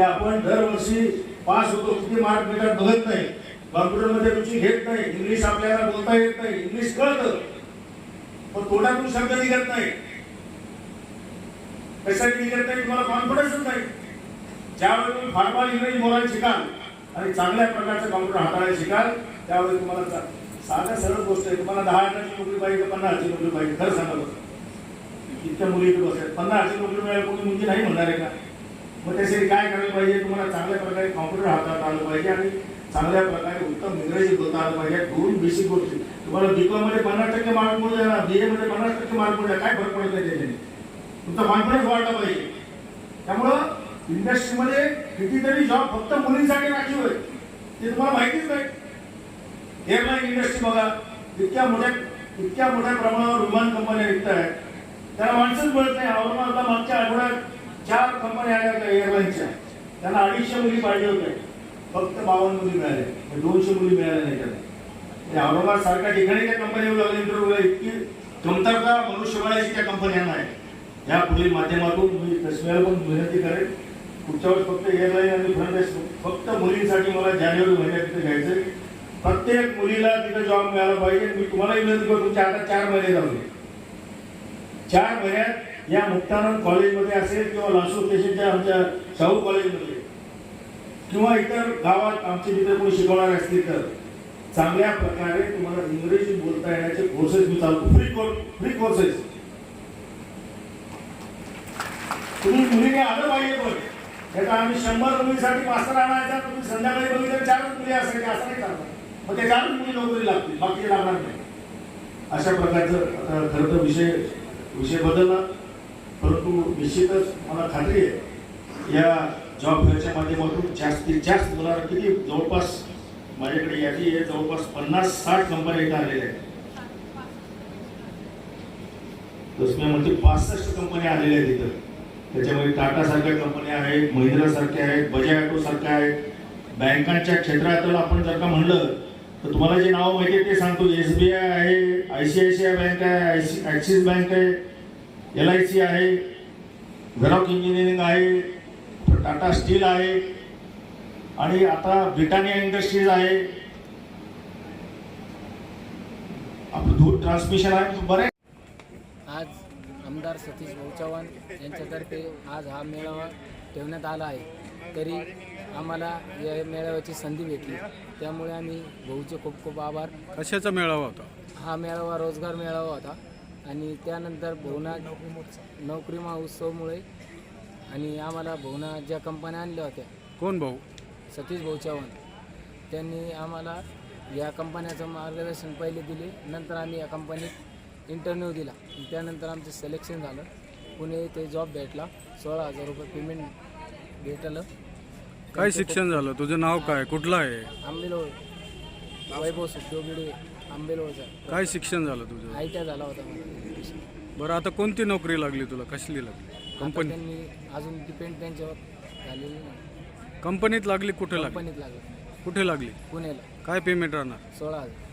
की आपण दरवर्षी पास होतो किती मार्क मिळतात बघत नाही. कॉम्प्युटरमध्ये रुची घेत नाही इंग्लिश आपल्याला बोलता येत नाही इंग्लिश कळतं. पण तोंडातून शब्द निघत नाही. कशासाठी निघत नाही तुम्हाला कॉन्फिडन्सच नाही. ज्यावेळी तुम्ही फार इंग्रजी बोलायला शिकाल आणि चांगल्या प्रकारचं कॉम्प्युटर हाताळायला शिकाल त्यावेळी तुम्हाला साध्या सरळ गोष्ट आहे. तुम्हाला दहा हजारची नोकरी पाहिजे का पन्नास हजारची नोकरी पाहिजे. खरं सांगा बरं. इतक्या मुली इथे बसतात पन्नास हजारची नोकरी मिळायला कोणी मुलगी नाही म्हणणार आहे का? मग त्यासाठी काय करायला पाहिजे? तुम्हाला चांगल्या प्रकारे कॉम्प्युटर हातात आलं पाहिजे आणि चांगल्या प्रकारे उत्तम इंग्रजी बोलता आलं पाहिजे. दोन बेसिक गोष्टी. तुम्हाला बीकॉममध्ये पन्नास टक्के मार्क मिळू द्या ना बीए मध्ये पन्नास टक्के मार्क मिळू द्या. काय फरक पडत नाही त्याच्याने? तुमचा कॉन्फिडन्स वाढला पाहिजे. त्यामुळं इंडस्ट्रीमध्ये कितीतरी जॉब फक्त मुलींसाठी राखीव आहे ते तुम्हाला माहितीच नाही. एअरलाईन इंडस्ट्री बघा इतक्या मोठ्या इतक्या मोठ्या प्रमाणावर विमान कंपन्या विकत आहेत त्याला माणसंच मिळत नाही. औरंगाबादला मागच्या आठवड्यात चार कंपन्या आल्या होत्या एअरलाईनच्या त्यांना अडीचशे मुली पाहिजे होत्या फक्त बावन्न मुली मिळाल्या दोनशे मुली मिळाल्या नाही त्याला. म्हणजे औरंगाबाद सारख्या ठिकाणी त्या कंपनी लागल्या इंटरव्ह्यूला इतकी कमतरता मनुष्यबळाची त्या कंपन्यांना आहे. या पुढील माध्यमातून मी तसमेला पण विनंती करेन. पुढच्या वेळेस फक्त एअरलाईन आणि फ्रंट फक्त मुलींसाठी मला जानेवारी महिन्यात तिथे घ्यायचं प्रत्येक मुलीला तिथे जॉब मिळाला पाहिजे. मी तुम्हाला विनंती करतो तुमच्या आता चार महिने जाऊ दे. चार महिन्यात या मुक्तानंद कॉलेजमध्ये असेल किंवा लासू स्टेशनच्या आमच्या शाहू कॉलेजमध्ये किंवा इतर गावात आमचे जिथे कोणी शिकवणारे असतील तर चांगल्या प्रकारे तुम्हाला इंग्रजी बोलता येण्याचे कोर्सेस मी चालतो फ्री कोर्स फ्री कोर्सेस तुम्ही मुलीने आलं पाहिजे पण. नाही आम्ही शंभर मुलीसाठी मास्तर आणायचा तुम्ही संध्याकाळी बघितलं चारच मुली असायचे असं नाही चालणार. मग ते चारच मुली नोकरी लागतील बाकी लागणार नाही. अशा प्रकारचं आता खरं तर विषय विषय बदलला. परंतु निश्चितच मला खात्री आहे या जॉब फेअरच्या माध्यमातून जास्तीत जास्त मुलांना किती? जवळपास माझ्याकडे यादी आहे जवळपास पन्नास साठ कंपन्या इथं आलेल्या आहेत. तसं म्हणजे पासष्ट कंपन्या आलेल्या आहेत इथं. त्याच्यामध्ये टाटा सारख्या कंपन्या आहेत महिंद्रा सारख्या आहेत बजाज ऑटो सारख्या आहेत. बँकांच्या क्षेत्रात आपण जर का म्हणलं तर तुम्हाला जे नाव माहिती आहे ते सांगतो. एस बी आय आहे I C I C I bank आहे ॲक्सिस बँक आहे एल आय सी आहे व्हेरॉक इंजिनिअरिंग आहे टाटा स्टील आहे आणि आता ब्रिटानिया इंडस्ट्रीज आहे. आपलं दूध ट्रान्समिशन आहे बरेच आज आमदार सतीश भाऊ चव्हाण यांच्यातर्फे आज हा मेळावा ठेवण्यात आला आहे. तरी आम्हाला या मेळाव्याची संधी भेटली. त्यामुळे आम्ही भाऊचे खूप खूप आभार. कशाचा मेळावा होता? हा मेळावा रोजगार मेळावा होता. आणि त्यानंतर भवना नोकरी महोत्सवमुळे आणि आम्हाला भवना ज्या कंपन्या आणल्या होत्या. कोण भाऊ? सतीश भाऊ चव्हाण. त्यांनी आम्हाला या कंपन्याचं मार्गदर्शन पहिले दिले. नंतर आम्ही या कंपनीत इंटरव्ह्यू दिला. त्यानंतर आमचं सिलेक्शन झालं. पुणे ते जॉब भेटला. सोळा हजार रुपये पेमेंट भेटलं. काय शिक्षण झालं? तुझं नाव काय? कुठलं आहे? आंबेलोळ. वैभव बिडे आंबेलोळचा. काय शिक्षण झालं तुझं? आय टी आय झाला होता मला. बरं आता कोणती नोकरी लागली तुला? कसली लागली? आता कंपनी त्यांनी अजून डिपेंड त्यांच्यावर झालेली नाही. कंपनीत लागली कुठे लागली? कंपनीत लागलं. कुठे लागली? पुण्याला. काय पेमेंट राहणार? सोळा हजार.